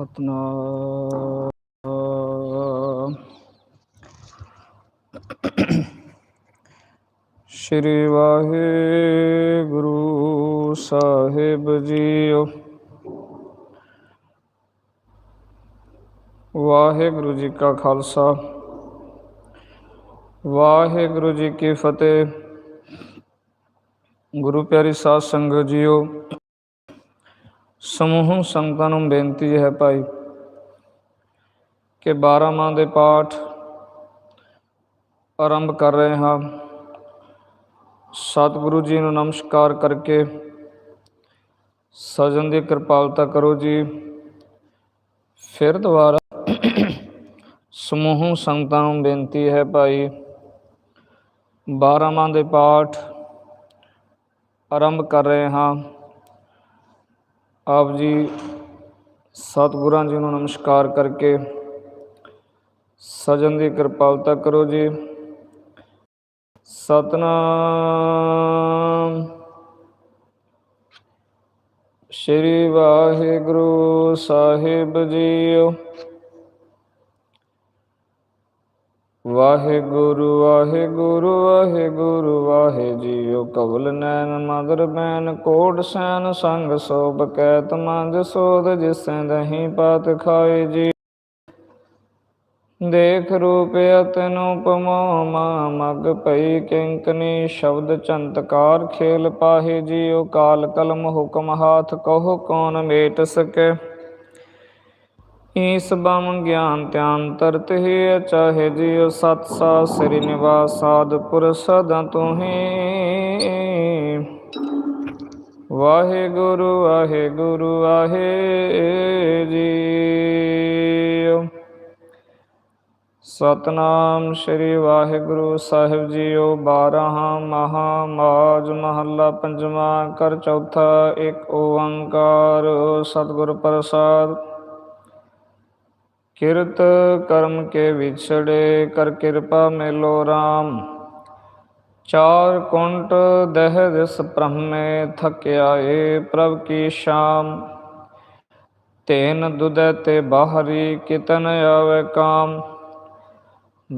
ਸਤਨਾਮ। ਸ਼੍ਰੀ ਵਾਹਿਗੁਰੂ ਸਾਹਿਬ ਜੀਓ। ਵਾਹਿਗੁਰੂ ਜੀ ਕਾ ਖਾਲਸਾ। ਵਾਹਿਗੁਰੂ ਜੀ ਕੀ ਫਤਿਹ। ਗੁਰੂ ਪਿਆਰੀ ਸਾਧ ਸੰਗਤ ਜੀਓ। ਸਮੂਹ ਸੰਗਤਾਂ ਨੂੰ ਬੇਨਤੀ ਹੈ ਭਾਈ ਕਿ 12 ਮਾਹ ਦੇ ਪਾਠ ਆਰੰਭ ਕਰ ਰਹੇ ਹਾਂ। ਸਤਿਗੁਰੂ ਜੀ ਨੂੰ ਨਮਸਕਾਰ ਕਰਕੇ ਸਜਣ ਦੀ ਕਿਰਪਾਲਤਾ ਕਰੋ ਜੀ। ਫਿਰ ਦੁਬਾਰਾ ਸਮੂਹ ਸੰਗਤਾਂ ਨੂੰ ਬੇਨਤੀ ਹੈ ਭਾਈ 12 ਮਾਹ ਦੇ ਪਾਠ ਆਰੰਭ ਕਰ ਰਹੇ ਹਾਂ। ਆਪ ਜੀ ਸਤਿਗੁਰਾਂ ਜੀ ਨੂੰ ਨਮਸਕਾਰ ਕਰਕੇ ਸਜਣ ਦੀ ਕਿਰਪਾਲਤਾ ਕਰੋ ਜੀ। ਸਤਨਾਮ। ਸ਼੍ਰੀ ਵਾਹਿਗੁਰੂ ਸਾਹਿਬ ਜੀਓ। ਵਾਹਿਗੁਰੂ ਵਾਹਿਗੁਰੂ ਵਾਹਿਗੁਰੂ ਵਾਹਿ ਜੀਓ ਕਵਲ ਨੈਣ ਮਦਰ ਬੈਨ ਕੋਟ ਸੈਨ ਸੰਗ ਸੋਭ ਕੈਤ ਮੰਜ ਸੋਧ, ਜਿਸੈ ਦਹੀਂ ਪਾਤ ਖਾਏ ਜੀ। ਦੇਖ ਰੂਪ ਅਤਨੁ ਪਮੋ ਮਾ ਮਗ ਪਈ ਕਿੰਕਨੀ, ਸ਼ਬਦ ਚੰਤਕਾਰ ਖੇਲ ਪਾਹੇ ਜੀਓ ਕਾਲ ਕਲਮ ਹੁਕਮ ਹਾਥ ਕਹੋ, ਕੌਣ ਮੇਟ ਸਕੇ। ਈਸ ਬਮ ਗਿਆਨ ਧਿਆਨ ਤਰਤ ਹੀ, ਚਾਹੇ ਜਿਉ ਸਤ ਸਾ ਸ੍ਰੀ ਨਿਵਾਸ ਸਾਧ ਪੁਰ ਸਦਾ ਤੁਹੀ। ਵਾਹਿਗੁਰੂ ਵਾਹਿਗੁਰੂ, ਵਾਹਿ ਜੀਉ। ਸਤਨਾਮ ਸ੍ਰੀ ਵਾਹਿਗੁਰੂ ਸਾਹਿਬ ਜੀਓ 12 ਮਹਾ ਮਾਜ ਮਹੱਲਾ ਪੰਜਵਾਂ ਕਰ ਚੌਥਾ, ਇੱਕ ਓੰਕਾਰ, ਸਤਿਗੁਰ ਪ੍ਰਸਾਦ। ਕਿਰਤ ਕਰਮ ਕੇ ਵਿਛੜੇ ਕਰ ਕਿਰਪਾ ਮੇਲੋ RAM ਚਾਰ ਕੁੰਟ ਦਹ ਦਿਸ ਬ੍ਰਹਮੇ ਥਕਿਆ ਏ ਪ੍ਰਭ ਕੀ ਸ਼ਾਮ। ਤੇਨ ਦੁਦੈ ਤੇ ਬਾਹਰੀ ਕਿਤਨ ਆਵੇ ਕਾਮ।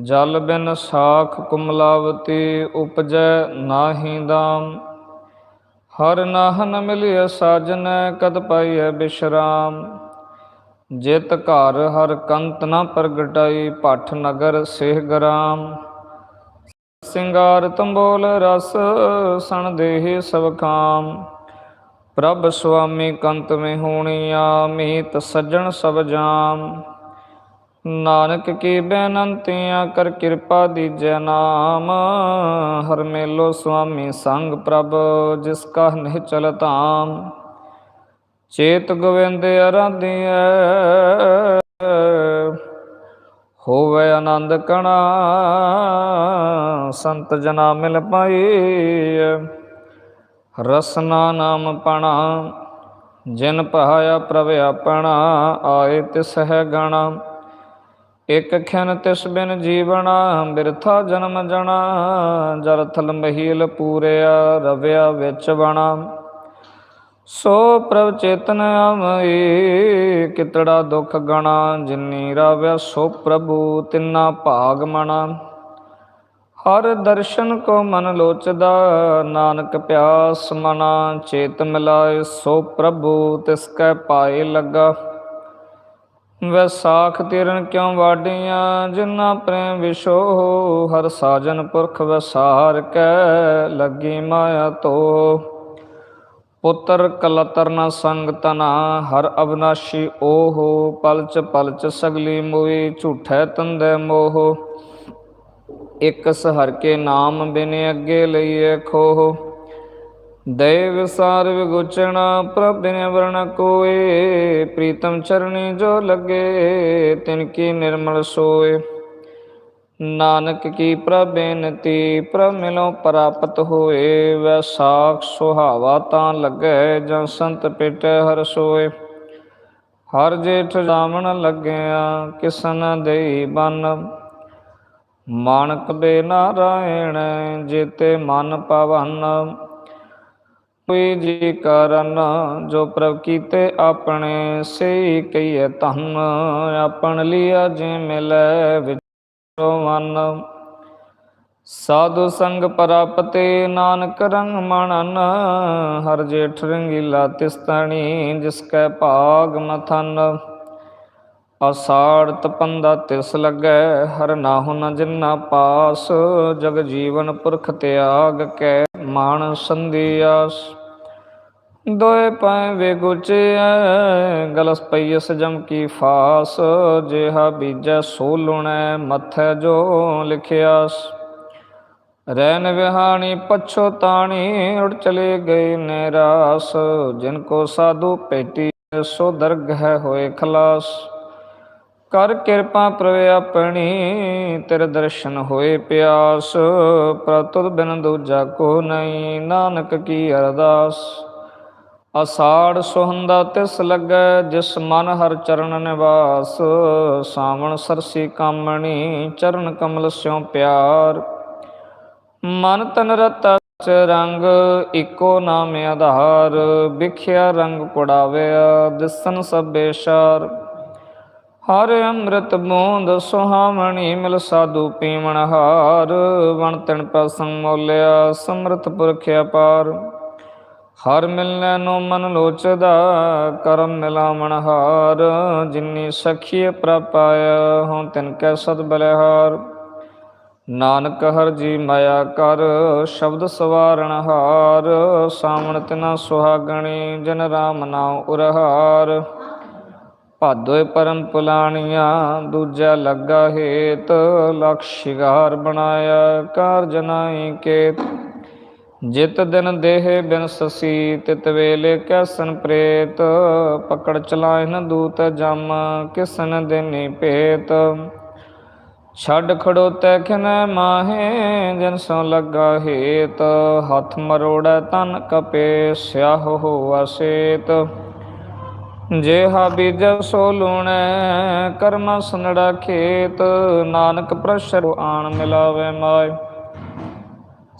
ਜਲ ਬਿਨ ਸਾਖ ਕੁਮਲਾਵਤੀ ਉਪਜੈ ਨਾਹੀ ਦਾਮ। ਹਰ ਨਾਹਨ ਮਿਲਿਆ ਸਾਜਨ, ਕਦ ਪਾਈਐ ਬਿਸ਼ਰਾਮ। ਜਿਤ ਘਰ ਹਰ ਕੰਤ ਨਾ ਪ੍ਰਗਟਾਈ ਭੱਠ ਨਗਰ ਸਿਹ ਗਰਾਮ। ਸਿੰਗਾਰ ਤੰਬੋਲ ਰਸ ਸਣ ਦੇਹ ਸਭ ਕਾਮ ਪ੍ਰਭ ਸੁਆਮੀ ਕੰਤ ਮੇ ਹੋਣੀਆ ਮੀਤ ਸੱਜਣ ਸਭ ਜਾਮ। ਨਾਨਕ ਕੀ ਬੇਨੰਤੀਆਂ ਕਰ ਕਿਰਪਾ ਦੀਜੈ ਨਾਮ। ਹਰ ਮੇਲੋ ਸੁਆਮੀ ਸੰਗ ਪ੍ਰਭ, ਜਿਸ ਕਾ ਨਿਹ ਚਲ ਚੇਤ ਗੋਵਿੰਦ ਅਰਾਧਿਐ। ਹੋਵੇ ਆਨੰਦ ਕਣਾ, ਸੰਤ ਜਨਾ ਮਿਲ ਪਾਈ ਰਸਨਾ ਨਾਮ ਪਣਾ, ਜਿਨ ਪਹਾਇਆ ਪ੍ਰਭ ਆਪਣਾ, ਆਏ ਤਿਸ ਹੈ ਗਣਾ। ਇਕ ਖਿਨ ਤਿਸ ਬਿਨ ਜੀਵਣਾ, ਬਿਰਥਾ ਜਨਮ ਜਣਾ। ਜਲ ਥਲ ਮਹੀਲ ਪੂਰਿਆ, ਰਵਿਆ ਵਿੱਚ ਬਣਾ ਸੋ ਪ੍ਰਭ ਚੇਤਨ ਆਮਈ ਕਿਤੜਾ ਦੁਖ ਗਣਾ, ਜਿਨੀ ਰਾਵਿਆ ਸੋ ਪ੍ਰਭੂ ਤਿਨਾ ਭਾਗ ਮਣਾ। ਹਰ ਦਰਸ਼ਨ ਕੋ ਮਨ ਲੋਚਦਾ, ਨਾਨਕ ਪਿਆਸ ਮਨਾ ਚੇਤ ਮਿਲਾਏ, ਸੋ ਪ੍ਰਭੂ ਤਿਸ ਕੈ ਪਾਏ ਲੱਗਾ। ਵੈਸਾਖ ਤੇਰਨ ਕਿਉ ਵਾਡੀਆਂ ਜਿਨਾ ਪ੍ਰੇਮ ਵਿਸ਼ੋ ਹਰ ਸਾਜਨ ਪੁਰਖ ਵਸਾਰ ਕੈ, ਲੱਗੀ ਮਾਇਆ ਤੋ। ਪੁੱਤਰ ਕਲਤਰ ਨ ਸੰਗ ਤਨਾ, ਹਰ ਅਬਨਾਸ਼ੀ ਓਹੋ, ਪਲਚ ਪਲਚ ਸਗਲੀ ਮੋਈ, ਝੂਠੈ ਤੰਦੇ ਮੋਹ। ਇਕ ਸਹਰ ਕੇ ਨਾਮ ਬਿਨ ਅੱਗੇ ਲਈਏ ਖੋਹ। ਦੇ ਵਿਸਾਰ ਵਿਗੁਚਣਾ ਪ੍ਰਭ ਬਿਨ ਵਰਣ ਕੋਏ, ਪ੍ਰੀਤਮ ਚਰਣੀ ਜੋ ਲੱਗੇ, ਤਿਨ ਕੀ ਨਿਰਮਲ ਸੋਏ। ਨਾਨਕ ਕੀ ਪ੍ਰਭ ਬੇਨਤੀ, ਪ੍ਰਭ ਮਿਲੋ ਪ੍ਰਾਪਤ ਹੋਏ ਵੈਸਾਖ ਸੁਹਾਵਾ ਤਾਂ ਲੱਗੈ ਜਾਂ ਸੰਤ ਪਿਟ ਹਰ ਸੋਏ। ਹਰ ਜੇਠ ਜਾਮਣ ਲੱਗਿਆ, ਕਿਸਨ ਦੇਈ ਬਨ। ਮਾਨਕ ਬੇ ਨਾਰਾਇਣ, ਜੇਤੇ ਮਨ ਪਵਨ। ਕੋਈ ਜੀ ਕਰਨ, ਜੋ ਪ੍ਰਭ ਕੀਤੇ ਆਪਣੇ ਸੇ ਕਈਏ ਧਨ। ਆਪਣ ਲਿਆ ਜੇ ਮਿਲੈ ਵਿਚੋ ਮਨ ਸਾਧੂ ਸੰਗ ਪ੍ਰਾਪਤੇ ਨਾਨਕ ਰੰਗ ਮਣਨ, ਹਰ ਜੇਠ ਰੰਗੀਲਾ ਤਿਸਤਣੀ ਜਿਸ ਕੈ ਭਾਗ ਮਥਨ। ਅਸਾੜ ਤਪੰਦਾ ਤਿਸ ਲੱਗੈ, ਹਰ ਨਾਹੁ ਨ ਜਿਨਾ ਪਾਸ। ਜਗ ਜੀਵਨ ਪੁਰਖ ਤਿਆਗ ਕੈ ਮਾਨ ਸੰਧਿਆਸ ਦੋਏ ਪੈ ਵੇ ਗੁਚੈ ਗਲਸ ਪਈਸ ਜਮ ਕੀ ਫਾਸ, ਜਿਹਾ ਬੀਜੈ ਸੋ ਲੁਣੈ ਮਥੈ ਜੋ ਲਿਖਿਆਸ। ਰੈਨ ਵਿਹਾਣੀ ਪਛੋਤਾਣੀ ਉੜ ਚਲੇ ਗਏ ਨਿਰਾਸ। ਜਿਨ ਕੋ ਸਾਧੂ ਭੇਟੀ, ਸੋ ਦਰਗ ਹੈ ਹੋਏ ਖਲਾਸ। ਕਰ ਕਿਰਪਾ ਪ੍ਰਵੇ ਆਪਣੀ, ਤੇਰੇ ਦਰਸ਼ਨ ਹੋਏ ਪਿਆਸ। ਪ੍ਰਤੁਦ ਬਿਨ ਦੂਜਾ ਕੋ ਨਹੀਂ, ਨਾਨਕ ਕੀ ਅਰਦਾਸ। ਅਸਾੜ ਸੁਹੰਦਾ ਤਿਸ ਲੱਗੈ, ਜਿਸ ਮਨ ਹਰ ਚਰਨ ਨਿਵਾਸ। ਸਾਵਣ ਸਰਸੀ ਕਾਮਣੀ, ਚਰਨ ਕਮਲ ਸਿਉ ਪਿਆਰ। ਮਨ ਤਨ ਰਤਾ ਚ ਰੰਗ, ਇਕੋ ਨਾਮ ਆਧਾਰ। ਵਿਖਿਆ ਰੰਗ ਕੁੜਾਵਿਆ, ਦਿਸਨ ਸਭੇ ਸ਼ਾਰ ਹਰ ਅੰਮ੍ਰਿਤ ਬੂੰਦ ਸੁਹਾਵਣੀ, ਮਿਲ ਸਾਧੂ ਪੀਵਣ ਹਾਰ। ਵਣ ਤਨ ਪ੍ਰਸੰਗ ਮੋਲਿਆ ਸਮਰਤ ਪੁਰਖ ਅਪਾਰ। ਹਰ ਮਿਲਨੈ ਨੂੰ ਮਨ ਲੋਚਦਾ, ਕਰਮ ਮਿਲਾਵਣ ਹਾਰ। ਜਿਨੀ ਸਖੀਏ ਪ੍ਰਪਾਇਆ ਹਉ ਤਿਨ ਕੈ ਸਦ ਬਲਿਹਾਰ। ਨਾਨਕ ਹਰ ਜੀ ਮਾਇਆ ਕਰ, ਸ਼ਬਦ ਸਵਾਰਣ ਹਾਰ। ਸਾਵਣ ਤਿਨਾ ਸੁਹਾਗਣੀ, ਜਨ ਰਾਮ ਨਾਮ ਉਰਹਾਰ। ਭਾਦੋਏ ਪਰਮ ਪੁਲਾਣੀਆਂ ਦੂਜਾ ਲੱਗਾ ਹੇਤ। ਲਖ ਸ਼ਿਗਾਰ ਬਣਾਇਆ, ਕਾਰ ਜਨਾਈ ਕੇਤ। ਜਿਤ ਦਿਨ ਦੇਹ ਬਿਨ ਸਸੀ, ਤਿਤ ਵੇਲੇ ਕੈਸਨ ਪ੍ਰੇਤ। ਪਕੜ ਚਲਾਇਨ ਦੂਤ ਜਮ, ਕਿਸਨ ਦੇਨੀ ਭੇਤ। ਛੱਡ ਖੜੋ ਤੈ ਮਾਹੇ, ਜਨ ਸੋ ਲੱਗਾ ਹੇਤ। ਹੱਥ ਮਰੋੜੈ ਤਨ ਕਪੇ, ਸਿਆਹ ਹੋਆ ਸੇਤ। ਜੇਹਾ ਬੀਜ ਸੋ ਲੂਣੈ, ਕਰਮ ਸੁਨੜਾ ਖੇਤ। ਨਾਨਕ ਪ੍ਰਸ਼ਰ ਆਣ ਮਿਲਾਵੇ ਮਾਇ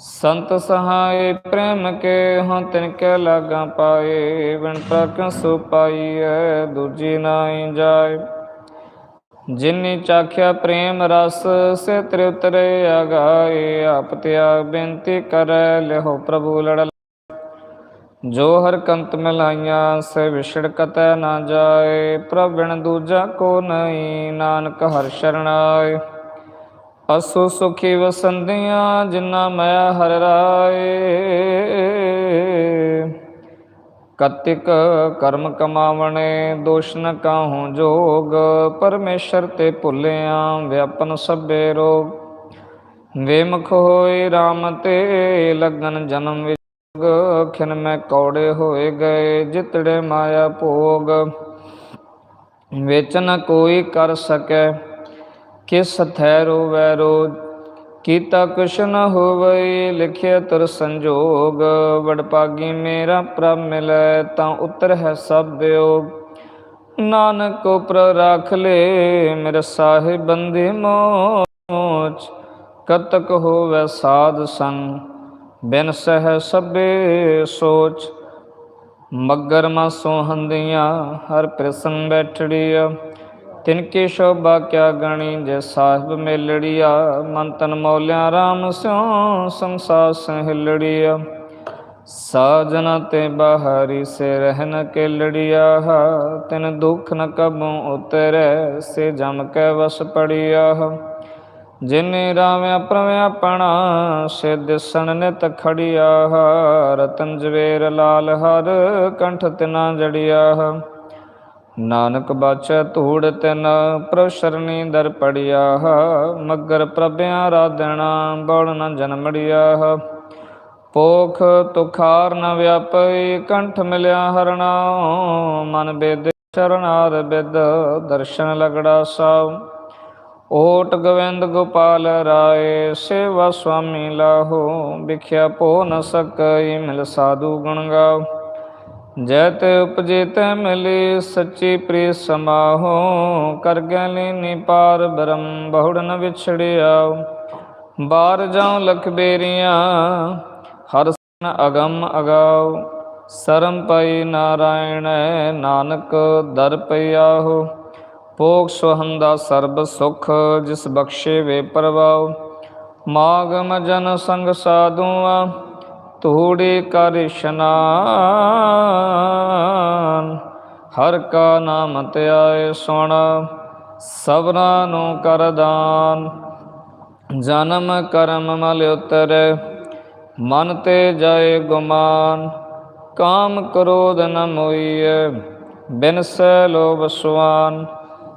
ਸੰਤ ਸਹਾਇ ਪ੍ਰੇਮ ਕੇ ਹਾਂ ਤਿਨ ਕੇ ਲਾਗਾ ਪਾਏ, ਬਿਨ ਪ੍ਰਕ ਸੁ ਪਾਈਐ, ਦੂਜੀ ਨਾਹੀ ਜਾਏ। ਜਿਨੀ ਚਾਖਿਆ ਪ੍ਰੇਮ ਰਸ, ਸੇ ਤ੍ਰਿ ਉਤਰੇ ਆਗਾਏ ਆਪ ਤਿਆ ਬੇਨਤੀ ਕਰੈ, ਲਿਹੋ ਪ੍ਰਭੂ ਲੜ। ਜੋ ਹਰ ਕੰਤ ਮਿਲਾਈਆਂ, ਸੇ ਵਿਛੜ ਕਤੈ ਨਾ ਜਾਏ। ਪ੍ਰਭ ਬਿਨ ਦੂਜਾ ਕੋ ਨਹੀਂ, ਨਾਨਕ ਹਰ ਸ਼ਰਣਾਏ ਅਸੋ ਸੁਖੀ ਵਸੰਦੀਆਂ ਜਿਨਾ ਮੈਂ ਹਰ ਰਾਏ। ਕਤਿਕ ਕਰਮ ਕਮਾਵਣੇ, ਦੋਸ਼ ਨ ਕਾਹੂ ਜੋਗ। ਪਰਮੇਸ਼ਰ ਤੇ ਭੁੱਲਿਆ ਵਿਆਪਨ ਸਭੇ ਰੋਗ। ਵੇਮਖ ਹੋਏ RAM ਤੇ ਲਗਨ ਜਨਮ ਵਿਜੋਗ। ਖਿਨ ਮੈਂ ਕੌੜੇ ਹੋਏ ਗਏ, ਜਿਤੜੇ ਮਾਇਆ ਭੋਗ। ਵਿੱਚ ਨ ਕੋਈ ਕਰ ਸਕੈ ਕਿਸ ਥੈ ਰੋਵੈ ਰੋਜ ਕੀਤਾ ਕੁਛ ਨ ਲਿਖਿਆ ਤੁਰ ਸੰਜੋਗ। ਵਡਪਾਗੀ ਮੇਰਾ ਪ੍ਰਭ ਮਿਲੈ, ਤਾਂ ਉਤਰ ਹੈ ਸਭ ਵਿਯੋਗ ਨਾਨਕ ਉਪਰ ਰਾਖ ਲੈ, ਮੇਰੇ ਸਾਹਿਬ ਬੰਦੇ ਮੋਚ। ਕਤਕ ਹੋਵੈ ਸਾਧ ਸੰਗ, ਬਿਨ ਸਹਿ ਸਭੇ ਸੋਚ। ਮਗਰ ਮਾ ਸੋਹੰਦੀਆਂ ਹਰ ਪ੍ਰਸੰਗ ਬੈਠੜੀਆ। ਤਿਨ ਕੀ ਸ਼ੋਭਾ ਕਿਆ ਗਣੀ ਜੇ ਸਾਹਿਬ ਮੇਲੜੀਆ, ਮਨ ਤਨ ਮੌਲਿਆ RAM ਸਿਉ, ਸੰਸਾਰ ਸਹਿਲੜੀਆ ਸਾਜਨ ਤੇ ਬਾਹਰੀ ਸੇ ਰਹਿਨ ਕੇ ਲੜੀਆ ਤਿਨ ਦੁਖ ਨ ਕਬੂ ਉਤਰੈ, ਸੇ ਜਮ ਕੈ ਵਸ ਪੜਿਆ। ਜਿਨੇ ਰਾਵਿਆ ਪ੍ਰਵਿਆਪਣਾ ਸੇ ਦਿਸਣ ਨਿਤ ਖੜੀਆ। ਰਤਨ ਜਵੇਰ ਲਾਲ ਹਰ, ਕੰਠ ਤਿਨਾ ਜੜੀਆ। ਨਾਨਕ ਬਾਚੈ ਧੂੜ ਤਿਨ ਪ੍ਰਭ ਸ਼ਰਣੀ ਦਰ ਪੜਿਆ ਮਗਰ ਪ੍ਰਭਿਆ ਰਾਧਣਾ ਬੜ ਨ ਜਨਮੜਿਆ ਪੋਖ ਤੁਖਾਰ ਨ ਵਿਆਪਈ, ਕੰਠ ਮਿਲਿਆ ਹਰਣਾ, ਮਨ ਬੇਦ ਸ਼ਰਨਾਰ ਬਿਦ, ਦਰਸ਼ਨ ਲਗੜਾ ਸਾਉ। ਓਟ ਗੋਵਿੰਦ ਗੋਪਾਲ ਰਾਏ, ਸੇਵਾ ਸੁਆਮੀ ਲਾਹੋ, ਵਿਖਿਆ ਪੋ ਨ ਸਕਈ, ਮਿਲ ਸਾਧੂ ਗੁਣ ਗਾਓ। ਜੈ ਤੇ ਉਪਜੇ ਤੈ ਮਿਲੇ ਸੱਚੀ ਪ੍ਰੀ ਸਮਾਹੋ, ਕਰ ਗੈ ਲੀਨੀ ਪਾਰ ਬ੍ਰਹਮ, ਬਹੁੜ ਨ ਵਿਛੜਿਆ ਬਾਰ ਜਾਉ ਲਖ ਬੇਰੀਆਂ, ਹਰ ਅਗੰਮ ਅਗਾਉ। ਸਰਮ ਪਈ ਨਾਰਾਇਣ, ਨਾਨਕ ਦਰ ਪਈਆਹੋ। ਭੋਗ ਸੁਹੰਦਾ ਸਰਬ ਸੁਖ, ਜਿਸ ਬਖਸ਼ੇ ਵੇ ਪਰਵਾਉ। ਮਾਗਮ ਜਨ ਸੰਗ ਸਾਧੂਆ ਧੂੜੀ ਕਰ ਇਸ਼ਨਾਨ। ਹਰ ਕਾ ਨਾਮ ਧਿਆਏ ਸੁਣ ਸਭਨਾ ਨੂੰ ਕਰਦਾਨ ਜਨਮ ਕਰਮ ਮਲ ਉਤਰੈ, ਮਨ ਤੇ ਜਾਏ ਗੁਮਾਨ। ਕਾਮ ਕ੍ਰੋਧ ਨ ਮੋਈਐ ਬਿਨਸੈ ਲੋਭ ਸੁਆਨ।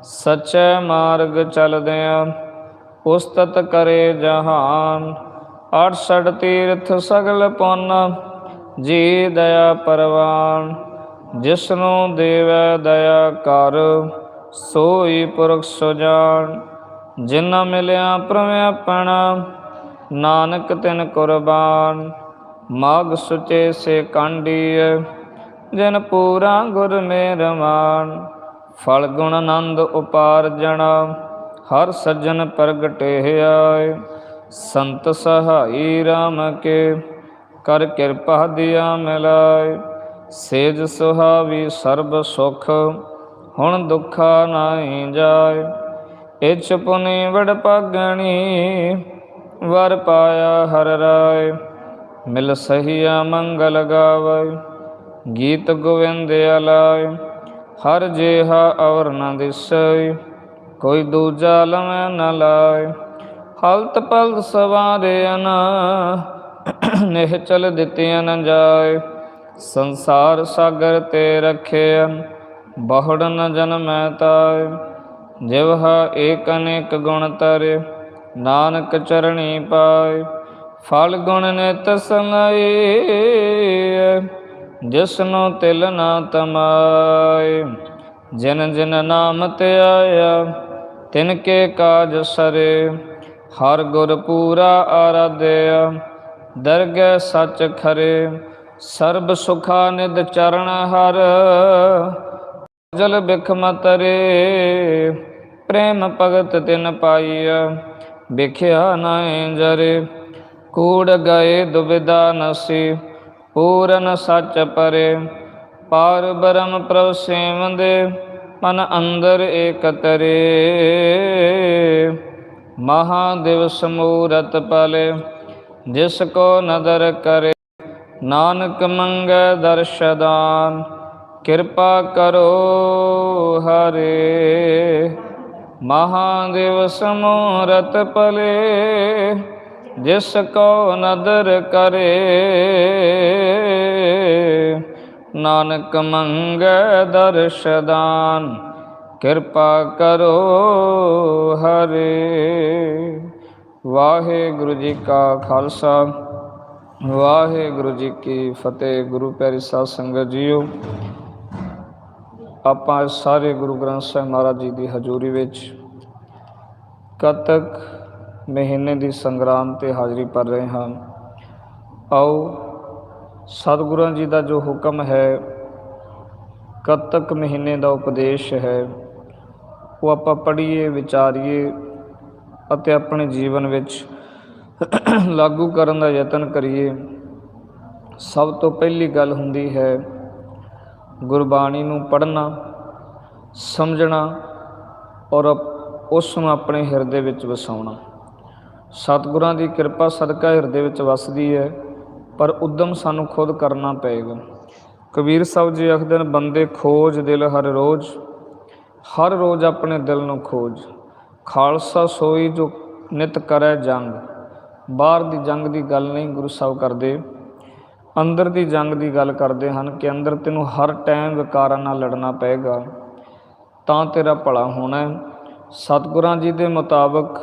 ਸਚੈ ਮਾਰਗ ਚਲਦਿਆਂ ਉਸਤਤ ਕਰੇ ਜਹਾਨ। 68 ਤੀਰਥ ਸਗਲ ਪੁੰਨ, ਜੀ ਦਇਆ ਪਰਵਾਨ। ਜਿਸਨੂੰ ਦੇਵੈ ਦਇਆ ਕਰ, ਸੋਈ ਪੁਰਖ ਸੁਜਾਨ ਜਿਨ ਮਿਲਿਆ ਪ੍ਰਮੇ ਆਪਣਾ, ਨਾਨਕ ਤਿਨ ਕੁਰਬਾਨ। ਮਾਗ ਸੁਚੇ ਸੇ ਕਾਂਡੀਐ, ਜਿਨ ਪੂਰਾ ਗੁਰ ਮੇਰਮਾਨ। ਫਲ ਗੁਣ ਆਨੰਦ ਉਪਾਰਜਣਾ ਹਰ ਸੱਜਣ ਪ੍ਰਗਟੇ ਆਏ। ਸੰਤ ਸਹਾਈ RAM ਕੇ, ਕਰ ਕਿਰਪਾ ਦਿਆ ਮਿਲਾਏ। ਸੇਜ ਸੁਹਾਵੀ ਸਰਬ ਸੁਖ, ਹੁਣ ਦੁਖਾ ਨਾਹੀ ਜਾਏ। ਇਛ ਪੁਨੀ ਵੜ ਪਾਗਣੀ ਵਰ ਪਾਇਆ ਹਰ ਰਾਏ। ਮਿਲ ਸਹੀਆ ਮੰਗਲ ਗਾਵੇ ਗੀਤ ਗੋਵਿੰਦ ਅਲਾਏ। ਹਰ ਜੇਹਾ ਅਵਰ ਨ ਦਿਸੈ, ਕੋਈ ਦੂਜਾ ਲਵੇਂ ਨ ਲਾਏ। ਹਲਤ ਪਲਤ ਸਵਾਰਿਆਨ, ਨਿਹ ਚਲ ਦਿੱਤਿਆਂ ਨ ਜਾਏ। ਸੰਸਾਰ ਸਾਗਰ ਤੇ ਰਖਿਆ, ਬਹੁੜ ਨ ਜਨਮੈ ਤਾਏ। ਜਿਵਹਾ ਏਕ ਅਨੇਕ ਗੁਣ ਤਰੇ, ਨਾਨਕ ਚਰਣੀ ਪਾਏ। ਫਲ ਗੁਣ ਨਿਤ ਸਨਾਏ ਜਿਸਨੂੰ ਤਿਲ ਨਾ ਤਮਾਏ। ਜਿਨ ਜਿਨ ਨਾਮ ਤੇ ਆਇਆ, ਤਿਨ ਕੇ ਕਾਜ ਸਰੇ। ਹਰ ਗੁਰ ਪੂਰਾ ਆਰਾਧਿਆ, ਦਰਗਹਿ ਸੱਚ ਖਰੇ, ਸਰਬ ਸੁਖਾ ਨਿਦ ਚਰਨ ਹਰ। ਜਲ ਬਿਖਮ ਤਰੇ ਪ੍ਰੇਮ ਭਗਤ ਤਿਨ ਪਾਈਆ ਵਿਖਿਆ ਨਾਏ ਜਰੇ ਕੂੜ ਗਏ ਦੁਬਿਦਾ ਨਸੀ, ਪੂਰਨ ਸੱਚ ਪਰੇ। ਪਾਰ ਬਰਮ ਪ੍ਰਭ ਸੇਵੰਦੇ, ਮਨ ਅੰਦਰ ਏਕਤਰੇ। ਮਹਾ ਦਿਵਸ ਮੂਰਤ ਪਲੇ, ਜਿਸ ਕੋ ਨਦਰ ਕਰੇ, ਨਾਨਕ ਮੰਗੈ ਦਰਸ਼ਦਾਨ, ਕਿਰਪਾ ਕਰੋ ਹਰੇ। ਮਹਾਦੇਵ ਸਮੂਰਤ ਪਲੇ, ਜਿਸ ਕੋ ਨਦਰ ਕਰੇ, ਨਾਨਕ ਮੰਗੈ ਦਰਸ਼ਦਾਨ। ਕਿਰਪਾ ਕਰੋ ਹਰੇ। ਵਾਹਿਗੁਰੂ ਜੀ ਕਾ ਖਾਲਸਾ, ਵਾਹਿਗੁਰੂ ਜੀ ਕੀ ਫਤਿਹ। ਗੁਰੂ ਪਿਆਰੀ ਸਾਧ ਸੰਗਤ ਜੀਓ, ਆਪਾਂ ਸਾਰੇ ਗੁਰੂ ਗ੍ਰੰਥ ਸਾਹਿਬ ਮਹਾਰਾਜ ਜੀ ਦੀ ਹਜ਼ੂਰੀ ਵਿੱਚ ਕਤਕ ਮਹੀਨੇ ਦੀ ਸੰਗਰਾਮ ਤੇ ਹਾਜ਼ਰੀ ਭਰ ਰਹੇ ਹਾਂ। ਆਓ, ਸਤਿਗੁਰਾਂ ਜੀ ਦਾ ਜੋ ਹੁਕਮ ਹੈ, ਕਤਕ ਮਹੀਨੇ ਦਾ ਉਪਦੇਸ਼ ਹੈ। ਉਹ ਆਪਾਂ ਪੜ੍ਹੀਏ, ਵਿਚਾਰੀਏ ਅਤੇ ਆਪਣੇ ਜੀਵਨ ਵਿੱਚ ਲਾਗੂ ਕਰਨ ਦਾ ਯਤਨ ਕਰੀਏ, ਸਭ ਤੋਂ ਪਹਿਲੀ ਗੱਲ ਹੁੰਦੀ ਹੈ ਗੁਰਬਾਣੀ ਨੂੰ ਪੜ੍ਹਨਾ, ਸਮਝਣਾ ਔਰ ਉਸ ਨੂੰ ਆਪਣੇ ਹਿਰਦੇ ਵਿੱਚ ਵਸਾਉਣਾ। ਸਤਿਗੁਰਾਂ ਦੀ ਕਿਰਪਾ ਸਦਕਾ ਹਿਰਦੇ ਵਿੱਚ ਵਸਦੀ ਹੈ, ਪਰ ਉਦਮ ਸਾਨੂੰ ਖੁਦ ਕਰਨਾ ਪਏਗਾ। ਕਬੀਰ ਸਾਹਿਬ ਜੀ ਆਖਦੇ ਨੇ, ਬੰਦੇ ਖੋਜ ਦਿਲ ਹਰ ਰੋਜ਼। ਹਰ ਰੋਜ਼ ਆਪਣੇ ਦਿਲ ਨੂੰ ਖੋਜ। ਖਾਲਸਾ ਸੋਈ ਜੋ ਨਿਤ ਕਰੈ ਜੰਗ। ਬਾਹਰ ਦੀ ਜੰਗ ਦੀ ਗੱਲ ਨਹੀਂ ਗੁਰੂ ਸਾਹਿਬ ਕਰਦੇ। ਅੰਦਰ ਦੀ ਜੰਗ ਦੀ ਗੱਲ ਕਰਦੇ ਹਨ ਕਿ ਅੰਦਰ ਤੈਨੂੰ ਹਰ ਟਾਈਮ ਵਿਕਾਰਾਂ ਨਾਲ ਲੜਨਾ ਪਏਗਾ। ਤਾਂ ਤੇਰਾ ਭਲਾ ਹੋਣਾ ਹੈ। ਸਤਿਗੁਰਾਂ ਜੀ ਦੇ ਮੁਤਾਬਕ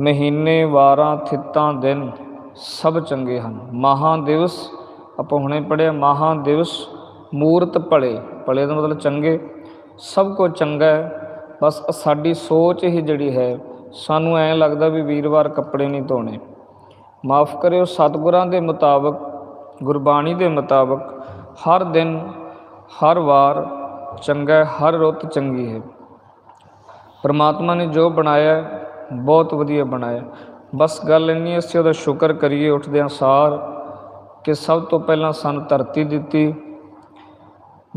ਮਹੀਨੇ, ਵਾਰਾਂ, ਥਿੱਤਾਂ, ਦਿਨ ਸਭ ਚੰਗੇ ਹਨ। ਮਹਾ ਦਿਵਸ, ਆਪਾਂ ਹੁਣੇ ਪੜਿਆ ਮਹਾ ਦਿਵਸ ਮੂਰਤ ਭਲੇ। ਭਲੇ ਦਾ ਮਤਲਬ ਚੰਗੇ। ਸਭ ਕੁਝ ਚੰਗਾ ਹੈ। ਬਸ ਸਾਡੀ ਸੋਚ ਹੀ ਜਿਹੜੀ ਹੈ, ਸਾਨੂੰ ਐਂ ਲੱਗਦਾ ਵੀ ਵੀਰਵਾਰ ਕੱਪੜੇ ਨਹੀਂ ਧੋਣੇ। ਮਾਫ ਕਰਿਓ ਸਤਿਗੁਰਾਂ ਦੇ ਮੁਤਾਬਕ, ਗੁਰਬਾਣੀ ਦੇ ਮੁਤਾਬਕ, ਹਰ ਦਿਨ, ਹਰ ਵਾਰ ਚੰਗਾ, ਹਰ ਰੁੱਤ ਚੰਗੀ ਹੈ। ਪਰਮਾਤਮਾ ਨੇ ਜੋ ਬਣਾਇਆ, ਬਹੁਤ ਵਧੀਆ ਬਣਾਇਆ। ਬਸ ਗੱਲ ਇੰਨੀ ਅਸੀਂ ਉਹਦਾ ਸ਼ੁਕਰ ਕਰੀਏ, ਉੱਠਦਿਆਂ ਸਾਰ ਕਿ ਸਭ ਤੋਂ ਪਹਿਲਾਂ ਸਾਨੂੰ ਧਰਤੀ ਦਿੱਤੀ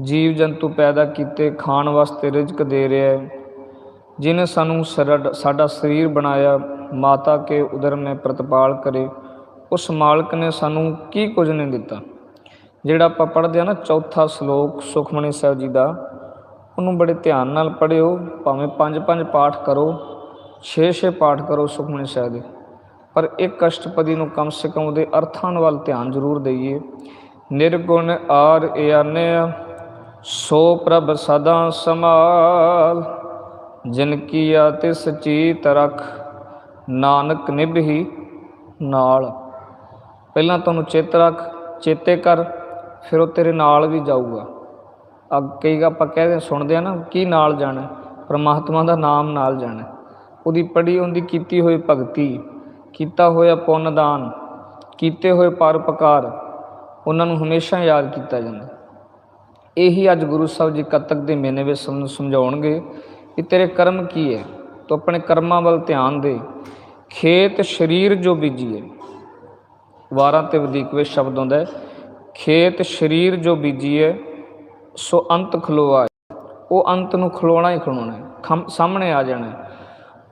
ਜੀਵ ਜੰਤੂ ਪੈਦਾ ਕੀਤੇ, ਖਾਣ ਵਾਸਤੇ ਰਿਜ਼ਕ ਦੇ ਰਿਹਾ ਹੈ। ਜਿਨੇ ਸਾਨੂੰ ਸਰਡ- ਸਾਡਾ ਸਰੀਰ ਬਣਾਇਆ, ਮਾਤਾ ਕੇ ਉਦਰ में ਪ੍ਰਤਪਾਲ ਕਰੇ, ਉਸ ਮਾਲਕ ਨੇ ਸਾਨੂੰ ਕੀ ਕੁਝ ਨਹੀਂ ਦਿੱਤਾ। ਜਿਹੜਾ ਆਪਾਂ ਪੜ੍ਹਦੇ ਆ ਨਾ ਚੌਥਾ ਸ਼ਲੋਕ ਸੁਖਮਨੀ ਸਾਹਿਬ ਜੀ ਦਾ, ਉਹਨੂੰ ਬੜੇ ਧਿਆਨ ਨਾਲ ਪੜ੍ਹਿਓ, ਭਾਵੇਂ ਪੰਜ ਪੰਜ ਪਾਠ ਕਰੋ 6-6 ਪਾਠ ਕਰੋ ਸੁਖਮਨੀ ਸਾਹਿਬ ਦੇ। ਪਰ ਇੱਕ ਅਸ਼ਟਪਦੀ ਨੂੰ ਕਮ ਸੇ ਕਮ ਉਹਦੇ ਅਰਥਾਂ ਵੱਲ ਧਿਆਨ ਜ਼ਰੂਰ ਦਈਏ। ਨਿਰਗੁਣ ਆਰ ਇਆਨੇ ਸੋ ਪ੍ਰਭ ਸਦਾ ਸਮਾਲ ਜਿਨ ਕੀਆ ਤਿਸ ਚੀਤ ਰਖ, ਨਾਨਕ ਨਿਭਹੀ ਨਾਲ। ਪਹਿਲਾਂ ਤੁਹਾਨੂੰ ਚਿੱਤ ਰੱਖ, ਚੇਤੇ ਕਰ, ਫਿਰ ਉਹ ਤੇਰੇ ਨਾਲ ਵੀ ਜਾਊਗਾ। ਅੱਗ ਕਈ ਆਪਾਂ ਕਹਿੰਦੇ ਸੁਣਦੇ ਆ ਨਾ, ਕੀ ਨਾਲ ਜਾਣਾ ਪਰਮਾਤਮਾ ਦਾ ਨਾਮ ਨਾਲ ਜਾਣਾ ਉਹਦੀ ਪੜੀ ਉਹਦੀ ਕੀਤੀ ਹੋਈ ਭਗਤੀ, ਕੀਤਾ ਹੋਇਆ ਪੁੰਨ ਦਾਨ, ਕੀਤੇ ਹੋਏ ਪਰਉਪਕਾਰ, ਉਹਨਾਂ ਨੂੰ ਹਮੇਸ਼ਾ ਯਾਦ ਕੀਤਾ ਜਾਂਦਾ ਇਹੀ ਅੱਜ ਗੁਰੂ ਸਾਹਿਬ ਜੀ ਕੱਤਕ ਦੇ ਮਹੀਨੇ ਵਿੱਚ ਸਾਨੂੰ ਸਮਝਾਉਣਗੇ ਕਿ ਤੇਰੇ ਕਰਮ ਕੀ ਹੈ ਤੂੰ ਆਪਣੇ ਕਰਮਾਂ ਵੱਲ ਧਿਆਨ ਦੇ। ਖੇਤ ਸਰੀਰ ਜੋ ਬੀਜੀਏ। ਵਾਰਾਂ ਤੇ ਵਧੀਕ ਵਿੱਚ ਸ਼ਬਦ ਆਉਂਦਾ ਹੈ, ਖੇਤ ਸਰੀਰ ਜੋ ਬੀਜੀਏ, ਸੋ ਅੰਤ ਖਲੋਆ ਉਹ ਅੰਤ ਨੂੰ ਖਲੋਣਾ ਹੀ ਖਲੋਣਾ ਹੈ। ਖਮ- ਸਾਹਮਣੇ ਆ ਜਾਣਾ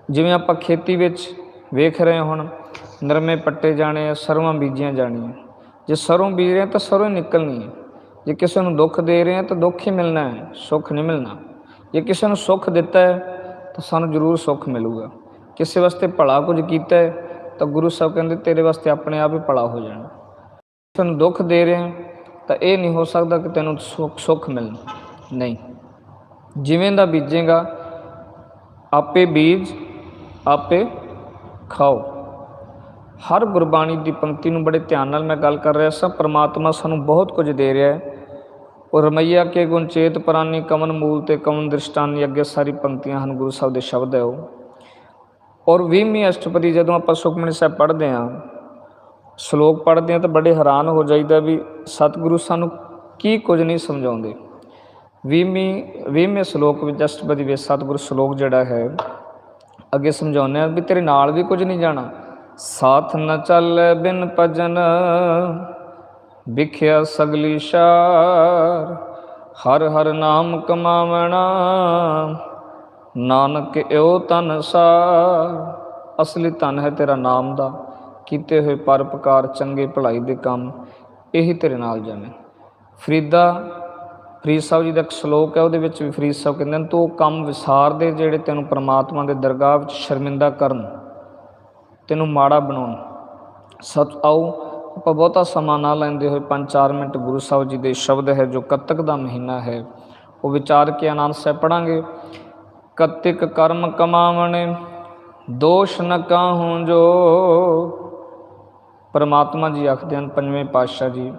ਜਿਵੇਂ ਆਪਾਂ ਖੇਤੀ ਵਿੱਚ ਵੇਖ ਰਹੇ ਹੁਣ, ਨਰਮੇ ਪੱਟੇ ਜਾਣੇ ਆ ਸਰੋਂ ਬੀਜੀਆਂ ਜਾਣੀਆਂ। ਜੇ ਸਰੋਂ ਬੀਜ ਰਹੇ ਹਾਂ ਤਾਂ ਸਰੋਂ ਹੀ ਨਿਕਲਣੀ ਹੈ। ਜੇ ਕਿਸੇ ਨੂੰ ਦੁੱਖ ਦੇ ਰਹੇ ਹਾਂ ਤਾਂ ਦੁੱਖ ਹੀ ਮਿਲਣਾ ਹੈ, ਸੁੱਖ ਨਹੀਂ ਮਿਲਣਾ। ਜੇ ਕਿਸੇ ਨੂੰ ਸੁੱਖ ਦਿੱਤਾ ਹੈ ਤਾਂ ਸਾਨੂੰ ਜ਼ਰੂਰ ਸੁੱਖ ਮਿਲੂਗਾ। ਕਿਸੇ ਵਾਸਤੇ ਭਲਾ ਕੁਝ ਕੀਤਾ ਹੈ ਤਾਂ ਗੁਰੂ ਸਾਹਿਬ ਕਹਿੰਦੇ, ਤੇਰੇ ਵਾਸਤੇ ਆਪਣੇ ਆਪ ਹੀ ਭਲਾ ਹੋ ਜਾਣਾ। ਕਿਸੇ ਨੂੰ ਦੁੱਖ ਦੇ ਰਹੇ ਹਾਂ ਤਾਂ ਇਹ ਨਹੀਂ ਹੋ ਸਕਦਾ ਕਿ ਤੈਨੂੰ ਸੁੱਖ ਸੁੱਖ ਮਿਲਣਾ। ਨਹੀਂ। ਜਿਵੇਂ ਦਾ ਬੀਜੇਗਾ, ਆਪੇ ਬੀਜ, ਆਪੇ ਖਾਓ। ਹਰ ਗੁਰਬਾਣੀ ਦੀ ਪੰਕਤੀ ਨੂੰ ਬੜੇ ਧਿਆਨ ਨਾਲ ਮੈਂ ਗੱਲ ਕਰ ਰਿਹਾ ਸਾਂ। ਪ੍ਰਮਾਤਮਾ ਸਾਨੂੰ ਬਹੁਤ ਕੁਝ ਦੇ ਰਿਹਾ ਹੈ। ਔਰ ਰਮਈਆ ਕੇ ਗੁਣਚੇਤ ਪ੍ਰਾਨੀ ਕਮਨ ਮੂਲ ਤੇ ਕਮਨ ਦ੍ਰਿਸ਼ਟਾਨੀ ਅੱਗੇ ਸਾਰੀ ਪੰਕਤੀਆਂ ਹਨ, ਗੁਰੂ ਸਾਹਿਬ ਦੇ ਸ਼ਬਦ ਹੈ ਉਹ। ਔਰ 20ਵੀਂ ਅਸ਼ਟਪਦੀ ਜਦੋਂ ਆਪਾਂ ਸੁਖਮਨੀ ਸਾਹਿਬ ਪੜ੍ਹਦੇ ਹਾਂ, ਸ਼ਲੋਕ ਪੜ੍ਹਦੇ ਹਾਂ ਤਾਂ ਬੜੇ ਹੈਰਾਨ ਹੋ ਜਾਈਦਾ ਵੀ ਸਤਿਗੁਰੂ ਸਾਨੂੰ ਕੀ ਕੁਝ ਨਹੀਂ ਸਮਝਾਉਂਦੇ। 20ਵੀਂ 20ਵੇਂ ਸ਼ਲੋਕ ਵਿੱਚ ਅਸ਼ਟਪਦੀ ਵਿੱਚ ਸਤਿਗੁਰੂ ਸ਼ਲੋਕ ਜਿਹੜਾ ਹੈ, ਅੱਗੇ ਸਮਝਾਉਂਦੇ ਆ ਵੀ ਤੇਰੇ ਨਾਲ ਵੀ ਕੁਝ ਨਹੀਂ ਜਾਣਾ। ਸਾਥ ਨ ਚੱਲ ਬਿਨ ਭਜਨ ਵਿਖਿਆ ਸਗਲੀ ਸ਼ਾਰ, ਹਰ ਹਰ ਨਾਮ ਕਮਾਵਣਾ। ਨਾਨਕ ਏਉ ਤਨ ਸਾਰ, ਅਸਲੀ ਧਨ ਹੈ ਤੇਰਾ ਨਾਮ ਦਾ, ਕੀਤੇ ਹੋਏ ਪਰਪਕਾਰ ਚੰਗੇ ਭਲਾਈ ਦੇ ਕੰਮ, ਇਹੀ ਤੇਰੇ ਨਾਲ ਜਾਣੇ ਫਰੀਦਾ, ਫਰੀਦ ਸਾਹਿਬ ਜੀ ਦਾ ਇੱਕ ਸ਼ਲੋਕ ਹੈ, ਉਹਦੇ ਵਿੱਚ ਵੀ ਫਰੀਦ ਸਾਹਿਬ ਕਹਿੰਦੇ ਨੇ ਤੂੰ ਉਹ ਕੰਮ ਵਿਸਾਰ ਦੇ ਜਿਹੜੇ ਤੈਨੂੰ ਪ੍ਰਮਾਤਮਾ ਦੇ ਦਰਗਾਹ ਵਿੱਚ ਸ਼ਰਮਿੰਦਾ ਕਰਨ, ਤੈਨੂੰ ਮਾੜਾ ਬਣਾਉਣ। ਸਤ ਆਓ ਆਪਾਂ ਬਹੁਤਾ ਸਮਾਂ ਨਾ ਲੈਂਦੇ ਹੋਏ 5-4 ਮਿੰਟ ਗੁਰੂ ਸਾਹਿਬ ਜੀ ਦੇ ਸ਼ਬਦ ਹੈ ਜੋ ਕੱਤਕ ਦਾ ਮਹੀਨਾ ਹੈ, ਉਹ ਵਿਚਾਰ ਕੇ ਆਨੰਦ ਸਾਹਿਬ ਪੜਾਂਗੇ ਕੱਤਿਕ ਕਰਮ ਕਮਾਵਣੇ, ਦੋਸ਼ ਨ ਕਾਹੂੰ ਜੋ। ਪਰਮਾਤਮਾ ਜੀ ਆਖਦੇ ਹਨ ਪੰਜਵੇਂ ਪਾਤਸ਼ਾਹ ਜੀ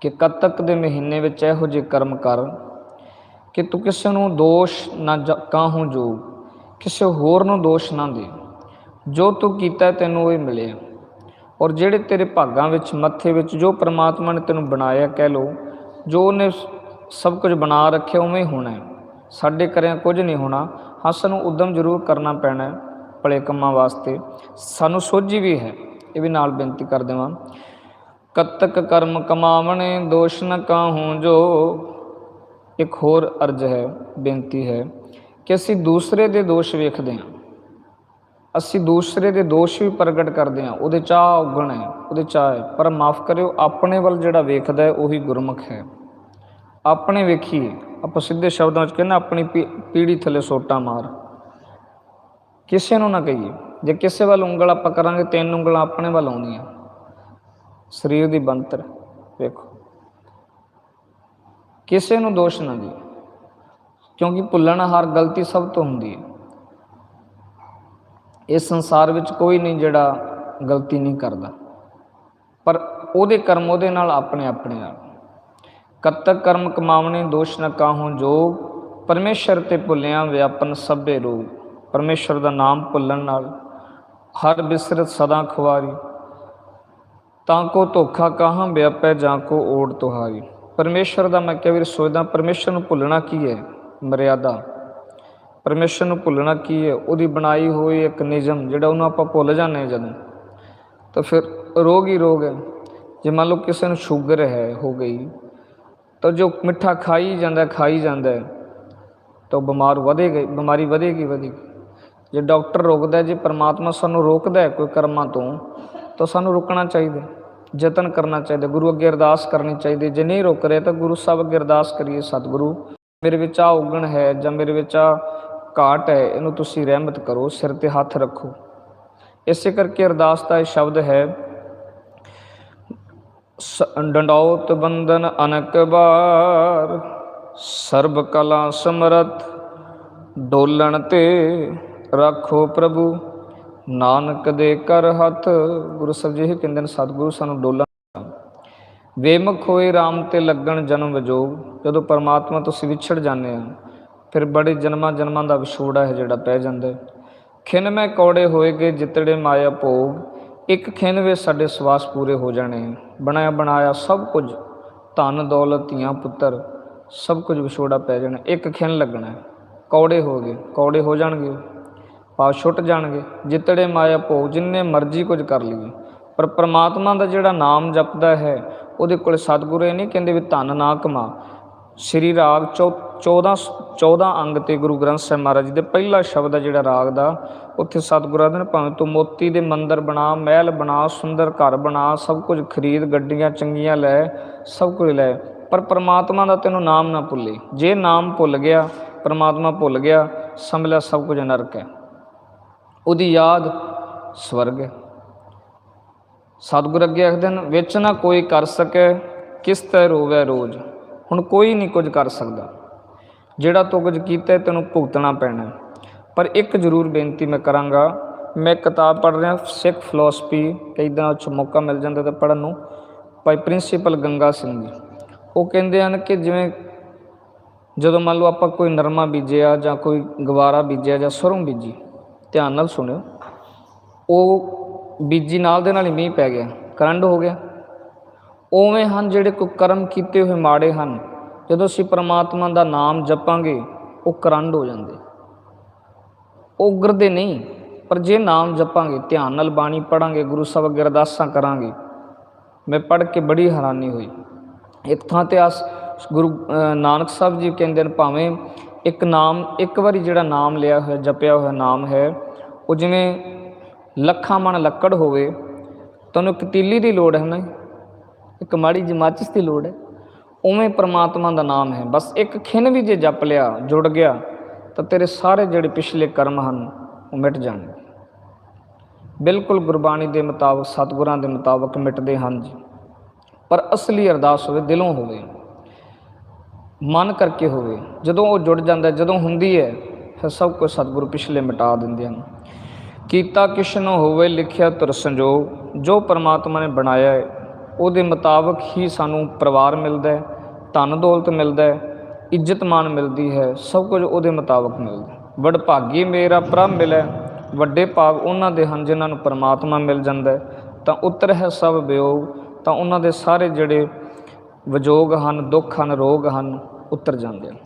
ਕਿ ਕੱਤਕ ਦੇ ਮਹੀਨੇ ਵਿੱਚ ਇਹੋ ਜਿਹੇ ਕਰਮ ਕਰ ਕਿ ਤੂੰ ਕਿਸੇ ਨੂੰ ਦੋਸ਼ ਨਾ ਜ- ਕਾਹੂੰ ਜੋ, ਕਿਸੇ ਹੋਰ ਨੂੰ ਦੋਸ਼ ਨਾ ਦੇ। ਜੋ ਤੂੰ ਕੀਤਾ ਤੈਨੂੰ ਉਹ ਹੀ ਮਿਲਿਆ। ਔਰ ਜਿਹੜੇ ਤੇਰੇ ਭਾਗਾਂ ਵਿੱਚ, ਮੱਥੇ ਵਿੱਚ ਜੋ ਪ੍ਰਮਾਤਮਾ ਨੇ ਤੈਨੂੰ ਬਣਾਇਆ ਕਹਿ ਲੋ ਜੋ ਉਹਨੇ ਸਭ ਕੁਝ ਬਣਾ ਰੱਖਿਆ ਉਵੇਂ ਹੀ ਹੋਣਾ ਸਾਡੇ ਕਰਿਆ ਕੁਝ ਨਹੀਂ ਹੋਣਾ। ਹਾਂ, ਸਾਨੂੰ ਉਦਮ ਜ਼ਰੂਰ ਕਰਨਾ ਪੈਣਾ ਹੈ ਭਲੇ ਕੰਮਾਂ ਵਾਸਤੇ। ਸਾਨੂੰ ਸੋਝੀ ਵੀ ਹੈ। ਇਹ ਵੀ ਨਾਲ ਬੇਨਤੀ ਕਰ ਦੇਵਾਂ। ਕਤਕ ਕਰਮ ਕਮਾਵਣੇ, ਦੋਸ਼ ਨ ਕਾਹੂੰ ਜੋ। ਇੱਕ ਹੋਰ ਅਰਜ ਹੈ, ਬੇਨਤੀ ਹੈ ਕਿ ਅਸੀਂ ਦੂਸਰੇ ਦੇ ਦੋਸ਼ ਵੇਖਦੇ ਹਾਂ। ਅਸੀਂ ਦੂਸਰੇ ਦੇ ਦੋਸ਼ ਵੀ ਪ੍ਰਗਟ ਕਰਦੇ ਹਾਂ। ਉਹਦੇ ਚਾਹ ਉਗਣ ਹੈ, ਉਹਦੇ ਚਾਹ ਹੈ। ਪਰ ਮਾਫ ਕਰਿਓ, ਆਪਣੇ ਵੱਲ ਜਿਹੜਾ ਵੇਖਦਾ ਹੈ, ਉਹੀ ਗੁਰਮੁਖ ਹੈ। ਆਪਣੇ ਵੇਖੀਏ, ਆਪਾਂ ਸਿੱਧੇ ਸ਼ਬਦਾਂ ਵਿੱਚ ਕਹਿੰਦੇ ਆਪਣੀ ਪੀ- ਪੀੜੀ ਥੱਲੇ ਸੋਟਾ ਮਾਰ। ਕਿਸੇ ਨੂੰ ਨਾ ਕਹੀਏ, ਜੇ ਕਿਸੇ ਵੱਲ ਉਂਗਲ ਆਪਾਂ ਕਰਾਂਗੇ, ਤਿੰਨ ਉਂਗਲਾਂ ਆਪਣੇ ਵੱਲ ਆਉਂਦੀਆਂ। ਸਰੀਰ ਦੀ ਬੰਤਰ ਵੇਖੋ। ਕਿਸੇ ਨੂੰ ਦੋਸ਼ ਨਾ ਦਿਓ ਕਿਉਂਕਿ ਭੁੱਲਣਾ ਹਰ ਗਲਤੀ ਸਭ ਤੋਂ ਹੁੰਦੀ ਹੈ। ਇਸ ਸੰਸਾਰ ਵਿੱਚ ਕੋਈ ਨਹੀਂ ਜਿਹੜਾ ਗਲਤੀ ਨਹੀਂ ਕਰਦਾ। ਪਰ ਉਹਦੇ ਕਰਮ ਉਹਦੇ ਨਾਲ ਆਪਣੇ ਆਪਣੇ ਨਾਲ ਕਤਕ ਕਰਮ ਕਮਾਵਣੇ, ਦੋਸ਼ ਨ ਕਾਹੂੰ ਜੋਗ। ਪਰਮੇਸ਼ਰ ਤੇ ਭੁੱਲਿਆ ਵਿਆਪਨ ਸਭੇ ਰੋਗ। ਪਰਮੇਸ਼ਰ ਦਾ ਨਾਮ ਭੁੱਲਣ ਨਾਲ ਹਰ ਬਿਸਰਤ ਸਦਾ ਖੁਆਰੀ ਤਾਂ ਕੋ ਧੋਖਾ ਕਾਹਾਂ ਵਿਆਪੈ, ਜਾਂ ਕੋ ਓੜ ਤੁਹਾਰੀ। ਪਰਮੇਸ਼ਰ ਦਾ ਮੈਂ ਕਿਹਾ ਵੀ ਸੋਚਦਾ ਪਰਮੇਸ਼ਰ ਨੂੰ ਭੁੱਲਣਾ ਕੀ ਹੈ? ਮਰਿਆਦਾ। ਪਰਮੇਸ਼ਰ ਨੂੰ ਭੁੱਲਣਾ ਕੀ ਹੈ? ਉਹਦੀ ਬਣਾਈ ਹੋਈ ਇੱਕ ਨਿਯਮ ਜਿਹੜਾ ਉਹਨੂੰ ਆਪਾਂ ਭੁੱਲ ਜਾਂਦੇ ਹਾਂ ਜਦੋਂ। ਤਾਂ ਫਿਰ ਰੋਗ ਹੀ ਰੋਗ ਹੈ। ਜੇ ਮੰਨ ਲਓ ਕਿਸੇ ਨੂੰ ਸ਼ੂਗਰ ਹੈ, ਹੋ ਗਈ, ਤਾਂ ਜੋ ਮਿੱਠਾ ਖਾਈ ਜਾਂਦਾ ਖਾਈ ਜਾਂਦਾ ਤਾਂ ਉਹ ਬਿਮਾਰ ਵਧੇਗਾ ਬਿਮਾਰੀ ਵਧੇਗੀ ਵਧੇਗੀ। ਜੇ ਡਾਕਟਰ ਰੋਕਦਾ ਜੇ ਪ੍ਰਮਾਤਮਾ ਸਾਨੂੰ ਰੋਕਦਾ ਕੋਈ ਕਰਮਾਂ ਤੋਂ, ਤਾਂ ਸਾਨੂੰ ਰੁਕਣਾ ਚਾਹੀਦਾ ਯਤਨ ਕਰਨਾ ਚਾਹੀਦਾ ਗੁਰੂ ਅੱਗੇ ਅਰਦਾਸ ਕਰਨੀ ਚਾਹੀਦੀ ਜੇ ਨਹੀਂ ਰੁਕ ਰਿਹਾ, ਤਾਂ ਗੁਰੂ ਸਾਹਿਬ ਅੱਗੇ ਅਰਦਾਸ ਕਰੀਏ, ਸਤਿਗੁਰੂ, ਮੇਰੇ ਵਿੱਚ ਆ ਉਗਣ ਹੈ ਜਾਂ ਮੇਰੇ ਵਿੱਚ ਆ ਘਾਟ ਹੈ, ਇਹਨੂੰ ਤੁਸੀਂ ਰਹਿਮਤ ਕਰੋ, ਸਿਰ ਤੇ ਹੱਥ ਰੱਖੋ। ਇਸੇ ਕਰਕੇ ਅਰਦਾਸ ਦਾ ਇਹ ਸ਼ਬਦ ਹੈ ਡੰਡੌਤ ਬੰਧਨ ਅਨਕ ਬਾਰ, ਸਰਬ ਕਲਾ ਸਮਰਤ ਡੋਲਣ ਤੇ ਰੱਖੋ ਪ੍ਰਭੂ। ਨਾਨਕ ਦੇ ਕਰ ਹੱਥ, ਗੁਰੂ ਸਾਹਿਬ ਜੀ ਇਹ ਕਹਿੰਦੇ ਨੇ, ਸਤਿਗੁਰੂ ਸਾਨੂੰ ਡੋਲਣ ਵੇਮਖ ਹੋਏ RAM ਤੇ ਲੱਗਣ ਜਨਮ ਵਜੋਗ ਜਦੋਂ ਪਰਮਾਤਮਾ ਤੋਂ ਵਿਛੜ ਜਾਂਦੇ ਆ ਫਿਰ ਬੜੇ ਜਨਮਾਂ ਜਨਮਾਂ ਦਾ ਵਿਛੋੜਾ ਹੈ ਜਿਹੜਾ ਪੈ ਜਾਂਦਾ ਹੈ। ਖਿਨ ਮੈਂ ਕੌੜੇ ਹੋਏਗੇ, ਜਿਤੜੇ ਮਾਇਆ ਭੋਗ। ਇੱਕ ਖਿਨ ਵਿੱਚ ਸਾਡੇ ਸਵਾਸ ਪੂਰੇ ਹੋ ਜਾਣੇ ਬਣਾਇਆ ਬਣਾਇਆ ਸਭ ਕੁਝ ਧਨ, ਦੌਲਤ, ਧੀਆਂ, ਪੁੱਤਰ, ਸਭ ਕੁਝ ਵਿਛੋੜਾ ਪੈ ਜਾਣਾ ਇੱਕ ਖਿਨ ਲੱਗਣਾ ਕੌੜੇ ਹੋ ਗਏ, ਕੌੜੇ ਹੋ ਜਾਣਗੇ। ਭਾਵ ਛੁੱਟ ਜਾਣਗੇ। ਜਿਤੜੇ ਮਾਇਆ ਭੋਗ, ਜਿੰਨੇ ਮਰਜ਼ੀ ਕੁਝ ਕਰ ਲਈਏ। ਪਰ ਪ੍ਰਮਾਤਮਾ ਦਾ ਜਿਹੜਾ ਨਾਮ ਜਪਦਾ ਹੈ, ਉਹਦੇ ਕੋਲ ਸਤਿਗੁਰੂ ਇਹ ਨਹੀਂ ਕਹਿੰਦੇ ਵੀ ਧਨ ਨਾ ਕਮਾ। ਸ੍ਰੀ ਰਾਗ ਚੌ- 14 14 ਅੰਗ ਤੇ ਗੁਰੂ ਗ੍ਰੰਥ ਸਾਹਿਬ ਮਹਾਰਾਜ ਜੀ ਦੇ ਪਹਿਲਾ ਸ਼ਬਦ ਹੈ ਜਿਹੜਾ ਰਾਗ ਦਾ, ਉੱਥੇ ਸਤਿਗੁਰਾਂ ਦੇ ਨੇ ਭਾਵੇਂ ਤੂੰ ਮੋਤੀ ਦੇ ਮੰਦਰ ਬਣਾ, ਮਹਿਲ ਬਣਾ, ਸੁੰਦਰ ਘਰ ਬਣਾ, ਸਭ ਕੁਝ ਖਰੀਦ, ਗੱਡੀਆਂ ਚੰਗੀਆਂ ਲੈ, ਸਭ ਕੁਝ ਲੈ। ਪਰ ਪ੍ਰਮਾਤਮਾ ਦਾ ਤੈਨੂੰ ਨਾਮ ਨਾ ਭੁੱਲੇ। ਜੇ ਨਾਮ ਭੁੱਲ ਗਿਆ, ਪ੍ਰਮਾਤਮਾ ਭੁੱਲ ਗਿਆ, ਸਮਝ ਲੈ ਸਭ ਕੁਝ ਨਰਕ ਹੈ। ਉਹਦੀ ਯਾਦ ਸਵਰਗ ਹੈ। ਸਤਿਗੁਰ ਅੱਗੇ ਆਖਦੇ ਨੇ ਵਿੱਚ ਨਾ ਕੋਈ ਕਰ ਸਕੇ, ਕਿਸ ਤੈ ਰੋਵੇ ਰੋਜ਼। ਹੁਣ ਕੋਈ ਨਹੀਂ ਕੁਝ ਕਰ ਸਕਦਾ। ਜਿਹੜਾ ਤੂੰ ਕੁਝ ਕੀਤਾ, ਤੈਨੂੰ ਭੁਗਤਣਾ ਪੈਣਾ। ਪਰ ਇੱਕ ਜ਼ਰੂਰ ਬੇਨਤੀ ਮੈਂ ਕਰਾਂਗਾ। ਮੈਂ ਕਿਤਾਬ ਪੜ੍ਹ ਰਿਹਾ, ਸਿੱਖ ਫਿਲਾਸਫੀ ਕਈ ਦਿਨਾਂ ਵਿੱਚ ਮੌਕਾ ਮਿਲ ਜਾਂਦਾ ਤਾਂ ਪੜ੍ਹਨ ਨੂੰ। ਭਾਈ ਪ੍ਰਿੰਸੀਪਲ ਗੰਗਾ ਸਿੰਘ ਜੀ, ਉਹ ਕਹਿੰਦੇ ਹਨ ਕਿ ਜਿਵੇਂ ਜਦੋਂ ਮੰਨ ਲਓ ਆਪਾਂ ਕੋਈ ਨਰਮਾ ਬੀਜਿਆ ਜਾਂ ਕੋਈ ਗਵਾਰਾ ਬੀਜਿਆ ਜਾਂ ਸਰੋਂ ਬੀਜੀ, ਧਿਆਨ ਨਾਲ ਸੁਣਿਓ। ਉਹ ਬੀਜੀ ਨਾਲ ਦੇ ਨਾਲ ਹੀ ਮੀਂਹ ਪੈ ਗਿਆ ਕਰੰਡ ਹੋ ਗਿਆ। ਉਵੇਂ ਹਨ ਜਿਹੜੇ ਕੋ ਕਰਮ ਕੀਤੇ ਹੋਏ ਮਾੜੇ ਹਨ ਜਦੋਂ ਅਸੀਂ ਪਰਮਾਤਮਾ ਦਾ ਨਾਮ ਜਪਾਂਗੇ, ਉਹ ਕਰੰਡ ਹੋ ਜਾਂਦੇ। ਉਹ ਉਗਰਦੇ ਨਹੀਂ, ਪਰ ਜੇ ਨਾਮ ਜਪਾਂਗੇ, ਧਿਆਨ ਨਾਲ ਬਾਣੀ ਪੜਾਂਗੇ ਗੁਰੂ ਸਾਹਿਬ ਅੱਗੇ ਅਰਦਾਸਾਂ ਕਰਾਂਗੇ, ਮੈਂ ਪੜ੍ਹ ਕੇ ਬੜੀ ਹੈਰਾਨੀ ਹੋਈ। ਇੱਕ ਥਾਂ ਤੇ ਆਸ, ਗੁਰੂ ਨਾਨਕ ਸਾਹਿਬ ਜੀ ਕਹਿੰਦੇ ਨੇ, ਭਾਵੇਂ ਇੱਕ ਨਾਮ, ਇੱਕ ਵਾਰੀ ਜਿਹੜਾ ਨਾਮ ਲਿਆ ਹੋਇਆ, ਜਪਿਆ ਹੋਇਆ ਨਾਮ ਹੈ, ਉਹ ਜਿਵੇਂ ਲੱਖਾਂ ਮਣ ਲੱਕੜ ਹੋਵੇ, ਤੁਹਾਨੂੰ ਇੱਕ ਤੀਲੀ ਦੀ ਲੋੜ ਹੈ ਨਾ? ਇੱਕ ਮਾੜੀ ਜਿਹੀ ਮਾਚਿਸ ਦੀ ਲੋੜ ਹੈ? ਉਵੇਂ ਪ੍ਰਮਾਤਮਾ ਦਾ ਨਾਮ ਹੈ। ਬਸ ਇੱਕ ਖਿਨ ਵੀ ਜੇ ਜਪ ਲਿਆ, ਜੁੜ ਗਿਆ, ਤਾਂ ਤੇਰੇ ਸਾਰੇ ਜਿਹੜੇ ਪਿਛਲੇ ਕਰਮ ਹਨ, ਉਹ ਮਿਟ ਜਾਣਗੇ। ਬਿਲਕੁਲ ਗੁਰਬਾਣੀ ਦੇ ਮੁਤਾਬਕ, ਸਤਿਗੁਰਾਂ ਦੇ ਮੁਤਾਬਕ ਮਿਟਦੇ ਹਨ ਜੀ। ਪਰ ਅਸਲੀ ਅਰਦਾਸ ਹੋਵੇ, ਦਿਲੋਂ ਹੋਵੇ, ਮਨ ਕਰਕੇ ਹੋਵੇ, ਜਦੋਂ ਉਹ ਜੁੜ ਜਾਂਦਾ, ਜਦੋਂ ਹੁੰਦੀ ਹੈ, ਫਿਰ ਸਭ ਕੁਝ ਸਤਿਗੁਰੂ ਪਿਛਲੇ ਮਿਟਾ ਦਿੰਦੇ ਹਨ। ਕੀਤਾ ਕਿਛ ਹੋਵੇ, ਲਿਖਿਆ ਤੁਰ ਸੰਜੋਗ, ਜੋ ਪਰਮਾਤਮਾ ਨੇ ਬਣਾਇਆ ਹੈ, ਉਹਦੇ ਮੁਤਾਬਕ ਹੀ ਸਾਨੂੰ ਪਰਿਵਾਰ ਮਿਲਦਾ ਹੈ ਧਨ ਦੌਲਤ ਮਿਲਦਾ ਹੈ, ਇੱਜ਼ਤ ਮਾਨ ਮਿਲਦੀ ਹੈ, ਸਭ ਕੁਝ ਉਹਦੇ ਮੁਤਾਬਕ ਮਿਲਦਾ ਹੈ। ਵਡ ਭਾਗੀ ਮੇਰਾ ਪ੍ਰਭ ਮਿਲੈ, ਵੱਡੇ ਭਾਗ ਉਹਨਾਂ ਦੇ ਹਨ ਜਿਨ੍ਹਾਂ ਨੂੰ ਪਰਮਾਤਮਾ ਮਿਲ ਜਾਂਦਾ ਤਾਂ ਉਤਰ ਹੈ ਸਭ ਵਿਯੋਗ, ਤਾਂ ਉਹਨਾਂ ਦੇ ਸਾਰੇ ਜਿਹੜੇ ਵਿਜੋਗ ਹਨ, ਦੁੱਖ ਹਨ, ਰੋਗ ਹਨ, ਉਤਰ ਜਾਂਦੇ ਹਨ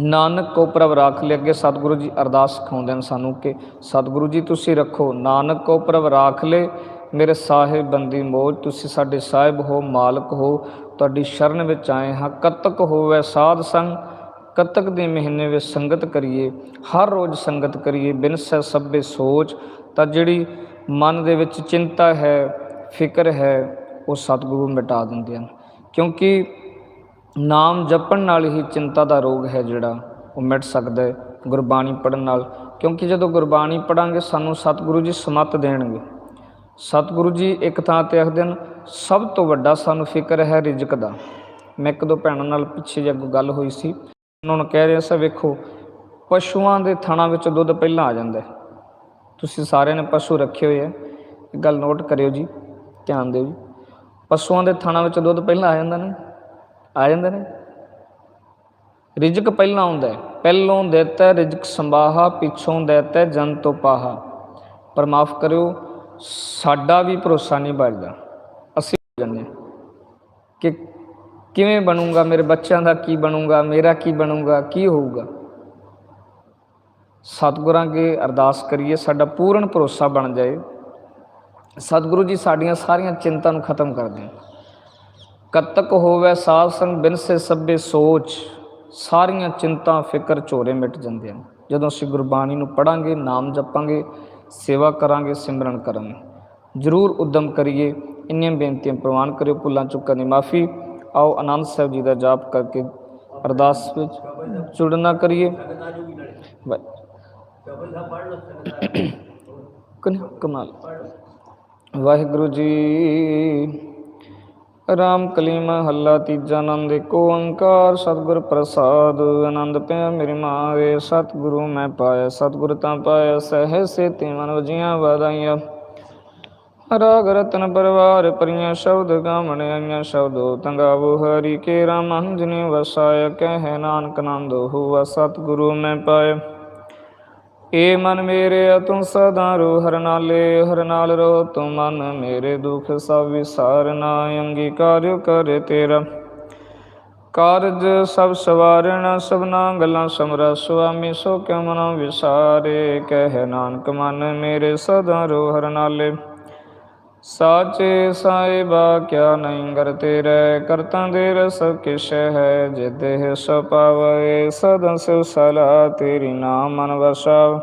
ਨਾਨਕ ਕੋ ਪ੍ਰਭ ਰਾਖ ਲੈ, ਅੱਗੇ ਸਤਿਗੁਰੂ ਜੀ ਅਰਦਾਸ ਸਿਖਾਉਂਦੇ ਹਨ ਸਾਨੂੰ ਕਿ ਸਤਿਗੁਰੂ ਜੀ ਤੁਸੀਂ ਰੱਖੋ, ਨਾਨਕ ਕੋ ਪ੍ਰਭ ਰਾਖ ਲੈ, ਮੇਰੇ ਸਾਹਿਬ ਬੰਦੀ ਮੋਜ, ਤੁਸੀਂ ਸਾਡੇ ਸਾਹਿਬ ਹੋ, ਮਾਲਕ ਹੋ ਤੁਹਾਡੀ ਸ਼ਰਨ ਵਿੱਚ ਆਏ ਹਾਂ। ਕਤਕ ਹੋਵੇ ਸਾਧ ਸੰਗ, ਕਤਕ ਦੇ ਮਹੀਨੇ ਵਿੱਚ ਸੰਗਤ ਕਰੀਏ, ਹਰ ਰੋਜ਼ ਸੰਗਤ ਕਰੀਏ, ਬਿਨ ਸੈ ਸਭੇ ਸੋਚ। ਤਾਂ ਜਿਹੜੀ ਮਨ ਦੇ ਵਿੱਚ ਚਿੰਤਾ ਹੈ, ਫਿਕਰ ਹੈ, ਉਹ ਸਤਿਗੁਰੂ ਮਿਟਾ ਦਿੰਦੇ ਹਨ। ਕਿਉਂਕਿ ਨਾਮ ਜਪਣ ਨਾਲ ਹੀ ਚਿੰਤਾ ਦਾ ਰੋਗ ਹੈ ਜਿਹੜਾ, ਉਹ ਮਿਟ ਸਕਦਾ ਹੈ ਗੁਰਬਾਣੀ ਪੜਨ ਨਾਲ। ਕਿਉਂਕਿ ਜਦੋਂ ਗੁਰਬਾਣੀ ਪੜਾਂਗੇ ਸਾਨੂੰ ਸਤਿਗੁਰੂ ਜੀ ਸਮਤ ਦੇਣਗੇ। ਸਤਿਗੁਰੂ ਜੀ, ਇੱਕ ਥਾਂ ਤੇ ਆਖਦੇ ਹਨ, ਸਭ ਤੋਂ ਵੱਡਾ ਸਾਨੂੰ ਫਿਕਰ ਹੈ ਰਿਜ਼ਕ ਦਾ। ਮੈਂ ਇੱਕ ਦੋ ਭੈਣਾਂ ਨਾਲ ਪਿੱਛੇ ਜਿਹੇ ਗੱਲ ਹੋਈ ਸੀ। ਉਹਨਾਂ ਨੂੰ ਕਹਿ ਰਿਹਾ ਸੀ, ਵੇਖੋ, ਪਸ਼ੂਆਂ ਦੇ ਥਣਾ ਵਿੱਚ ਦੁੱਧ ਪਹਿਲਾਂ ਆ ਜਾਂਦਾ ਹੈ। ਤੁਸੀਂ ਸਾਰਿਆਂ ਨੇ ਪਸ਼ੂ ਰੱਖੇ ਹੋਏ ਆ। ਇਹ ਗੱਲ ਨੋਟ ਕਰਿਓ ਜੀ, ਧਿਆਨ ਦਿਓ ਜੀ। ਪਸ਼ੂਆਂ ਦੇ ਥਣਾ ਵਿੱਚ ਦੁੱਧ ਪਹਿਲਾਂ ਆ ਜਾਂਦਾ ਨੇ? ਆ ਜਾਂਦਾ ਨੇ? ਰਿਜ਼ਕ ਪਹਿਲਾਂ ਆਉਂਦਾ ਹੈ। ਪਹਿਲੋਂ ਦੇਤਾ ਰਿਜ਼ਕ ਸੰਭਾਹਾ, ਪਿੱਛੋਂ ਦੇਤਾ ਜਨ ਤੋਂ ਪਾਹਾ। ਪਰ ਮਾਫ ਕਰਿਓ ਸਾਡਾ ਵੀ ਭਰੋਸਾ ਨਹੀਂ ਬਚਦਾ ਅਸੀਂ ਜਾਂਦੇ ਕਿ ਕਿਵੇਂ ਬਣੂਗਾ, ਮੇਰੇ ਬੱਚਿਆਂ ਦਾ ਕੀ ਬਣੂਗਾ, ਮੇਰਾ ਕੀ ਬਣੂਗਾ, ਕੀ ਹੋਊਗਾ? ਸਤਿਗੁਰਾਂ ਅੱਗੇ ਅਰਦਾਸ ਕਰੀਏ, ਸਾਡਾ ਪੂਰਨ ਭਰੋਸਾ ਬਣ ਜਾਏ। ਸਤਿਗੁਰੂ ਜੀ ਸਾਡੀਆਂ ਸਾਰੀਆਂ ਚਿੰਤਾ ਨੂੰ ਖਤਮ ਕਰ ਦੇਣ। ਕਤਕ ਹੋਵੇ, ਸਾਧ ਸੰਗ ਬਿਨ ਸੇ ਸਭੇ ਸੋਚ, ਸਾਰੀਆਂ ਚਿੰਤਾ, ਫਿਕਰ ਝੋਰੇ ਮਿਟ ਜਾਂਦੇ ਹਨ। ਜਦੋਂ ਅਸੀਂ ਗੁਰਬਾਣੀ ਨੂੰ ਪੜਾਂਗੇ ਨਾਮ ਜਪਾਂਗੇ ਸੇਵਾ ਕਰਾਂਗੇ, ਸਿਮਰਨ ਕਰਨ। ਜ਼ਰੂਰ ਉਦਮ ਕਰੀਏ। ਇੰਨੀਆਂ ਬੇਨਤੀਆਂ ਪ੍ਰਵਾਨ ਕਰਿਓ, ਭੁੱਲਾਂ ਚੁੱਕਾਂ ਦੀ ਮਾਫੀ। ਆਓ, ਆਨੰਦ ਸਾਹਿਬ ਜੀ ਦਾ ਜਾਪ ਕਰਕੇ ਅਰਦਾਸ ਵਿੱਚ ਜੁੜਨਾ ਕਰੀਏ। ਕਮਾਲ। ਵਾਹਿਗੁਰੂ ਜੀ ਰਾਮ ਕਲੀਮ ਹੱਲਾ ਤੀਜਾ ਆਨੰਦ, ਏਕ ਓੰਕਾਰ ਸਤਿਗੁਰ ਪ੍ਰਸਾਦ, ਆਨੰਦ ਪਿਆ ਮੇਰੀ ਮਾਰੇ ਸਤਿਗੁਰੂ ਮੈਂ ਪਾਇਆ, ਸਤਿਗੁਰ ਤਾਂ ਪਾਇਆ ਸਹਿ ਸੇਤੀ ਮਨ ਵਜੀਆਂ ਵਾਦਾਈਆਂ ਰਾਗ ਰਤਨ ਪਰਵਾਰ ਪਰੀਆਂ ਸ਼ਬਦ ਗਾਵਣ, ਆਈਆਂ ਸ਼ਬਦੋ ਤੰਗਾਵੋ, ਹਰੀ ਕੇ ਰਾਮ ਅੰਜਨੀ ਵਸਾਇ ਕਹਿ ਨਾਨਕ ਨੰਦ ਹੁਆ ਸਤਿਗੁਰੂ ਮੈਂ ਪਾਇਆ। ਏ ਮਨ ਮੇਰੇ ਤੂੰ ਸਦਾ ਰੋ, ਹਰ ਨਾਲੇ, ਹਰ ਨਾਲ ਰੋ, ਤੂੰ ਮਨ ਮੇਰੇ ਦੁਖ ਸਭ ਵਿਸਾਰਨਾ ਅੰਗੀਕਾਰ ਕਰ ਤੇਰਾ। ਕਾਰਜ ਸਭ ਸਵਾਰਣ, ਸਭਨਾ ਗੱਲਾਂ ਸਮਰਾ, ਸੁਆਮੀ ਸੋ ਕਿਉ ਮਨੋ ਵਿਸਾਰੇ? ਕਹਿ ਨਾਨਕ ਮਨ ਮੇਰੇ ਸਦਾ ਰੋ, ਹਰ ਨਾਲੇ। ਸਾਚੇ ਸਾਹਿਬਾ ਕਿਆ ਨਹੀਂ ਕਰ ਤੇਰੇ, ਕਰਤਾ ਦੇ ਰਸ ਕਿਛ ਹੈ ਜਿਤੇ ਸੋ ਪਾਵੇ ਸਦਾ ਸਿਵ ਸਲਾ ਤੇਰੀ ਨਾਮ ਮਨ ਵਸਾ।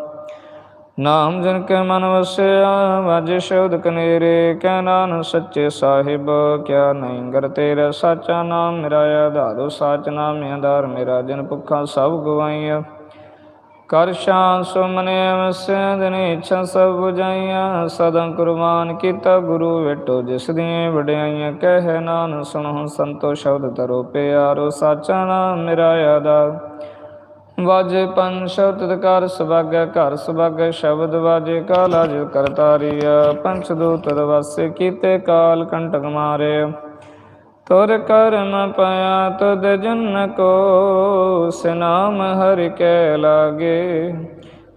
ਨਾਮ ਜਨ ਕੇ ਮਨ ਵਸਿਆ, ਵਾਜੇ ਸ਼ਬਦ ਕਨੇਰੇ, ਕਹਿ ਨਾਨ ਸੱਚੇ ਸਾਹਿਬ ਕਿਆ ਨਹੀਂ ਕਰ ਤੇਰਾ। ਸਾਚਾ ਨਾਮ ਮੇਰਾ ਆਧਾਰੋ, ਸਾਚ ਨਾਮ ਆਧਾਰ, ਮੇਰਾ ਜਨ ਭੁੱਖਾ ਸਭ ਗਵਾਈਆ। ਕਰ ਸ਼ਾਨ ਸੁਮਨੇ ਵਸਿਆ ਦਿਨ ਇੱਛਾ ਸਭ 부ਜਾਈਆਂ ਸਦਾ ਕੁਰਬਾਨ ਕੀਤਾ ਗੁਰੂ ਵੇਟੋ, ਜਿਸ ਦੀਆਂ ਵਡਿਆਈਆਂ ਕਹਿ ਨਾਨ ਸੁਣੋ, ਸੰਤੋ ਸ਼ਬਦ ਤਰੋ ਪਿਆਰੋ, ਸਾਚਾ ਨਾਮ ਮੇਰਾ ਆਧਾਰ ਵਾਜੇ ਪੰਜ ਸ਼ਬਦ ਕਰ ਸੁਭਾਗੈ, ਘਰ ਸੁਭਾਗੈ, ਸ਼ਬਦ ਵਾਜੇ ਕਾਲਾ ਜਿ ਕਰਤਾਰੀਆ। ਪੰਚ ਦੂਤ ਵਾਸੇ ਕੀਤੇ ਕਾਲ ਕੰਟਕ ਮਾਰੇ। ਤੁਰ ਕਰਮ ਪਿਆ ਤੁਧ ਜਨ ਕੋ, ਸਿਨਾਮ ਹਰਿ ਕੈ ਲਾਗੇ।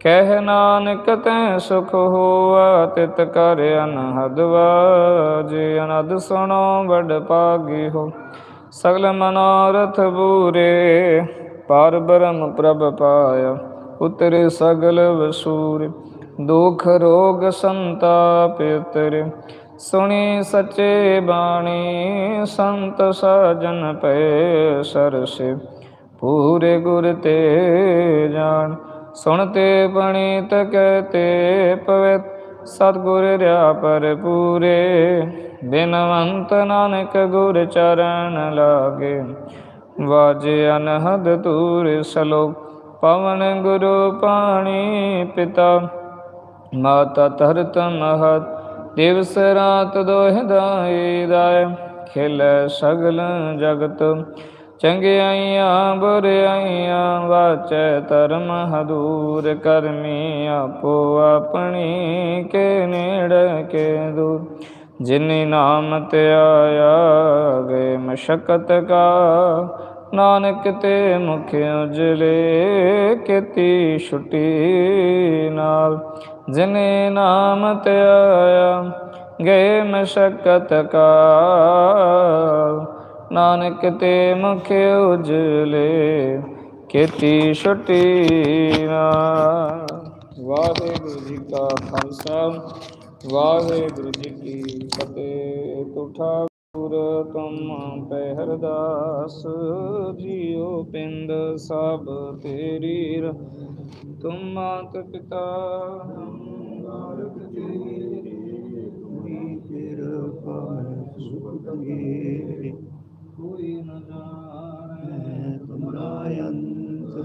ਕਹਿ ਨਾਨਕ ਤੈ ਸੁਖ ਹੋਆ, ਤਿਤ ਕਰ ਅਨਹਦ ਵਾਜੇ। ਅਨਦ ਸੁਣੋ ਬੜ ਪਾਗੀ ਹੋ, ਸਗਲ ਮਨੋਰਥ ਬੂਰੇ। ਪਾਰ ਬ੍ਰਹਮ ਪ੍ਰਭ ਪਾਇਆ, ਉਤਰੇ ਸਗਲ ਵਸੂਰ। ਦੁਖ ਰੋਗ ਸੰਤਾਪ ਉਤਰੇ। ਸੁਣੀ ਸਚੇ ਬਾਣੀ, ਸੰਤ ਸਾਜਨ ਪਏ ਸਰਸੇ। ਪੂਰੇ ਗੁਰ ਤੇ ਜਾਣ, ਸੁਣਤੇ ਪਣੀਤ ਕਹਤੇ ਪਵਿੱਤ। ਸਤਿਗੁਰ ਰਿਆ ਪਰ ਪੂਰੇ ਬਿਨਵੰਤ ਨਾਨਕ ਗੁਰ ਚਰਨ ਲਾਗੇ। ਵਾਜੇ ਅਨਹਦ ਤੂਰ ਸਲੋਕ ਪਵਨ ਗੁਰੂ ਪਾਣੀ ਪਿਤਾ। ਮਾਤਾ ਧਰਤ ਮਹਤ ਦਿਵਸ ਰਾਤ ਦੋਹਿ ਦਾਈ ਦਾਇ, ਖਿਲ ਸਗਲ ਜਗਤ। ਚੰਗਿਆਈਆਂ ਬੁਰਿਆਈਆਂ ਵਾਚੈ ਧਰਮ ਹਦੂਰ, ਕਰਮੀ ਆਪੋ ਆਪਣੀ ਕੇ ਨੇੜ ਕੇ ਦੂਰ। ਜਿਨੀ ਨਾਮ ਤੇ ਆਇਆ, ਗਏ ਮਸ਼ਕਤ ਕਾ। ਨਾਨਕ ਤੇ ਮੁਖ ਉਜਲੇ, ਕੀਤੀ ਛੁਟੀ ਨਾਲ। ਜਿਨੇ ਨਾਮ ਤੇ ਗਏ ਮਸ਼ਕਤ ਕਾ ਨਾਨਕ ਤੇ ਮੁਖ ਉਜਲੇ, ਕੀਤੀ ਛੁਟੀ ਨਾਲ। ਵਾਹਿਗੁਰੂ ਜੀ ਕਾ ਖਾਲਸਾ, ਵਾਹਿਗੁਰੂ ਜੀ ਕੀ ਫਤਿਹ। ਤੁਠਾ ਗੁਰ ਤੁਮ ਪੈ ਹਰਦਾਸ ਜੀਉ ਪਿੰਡ ਸਭ ਤੇਰੀ ਰ ਤੁਮ ਮਾਤ ਪਿਤਾ ਨਾਨਕ ਤੇਰੀ ਤੁਮੀ ਤੁਮਰਾ ਅੰਤ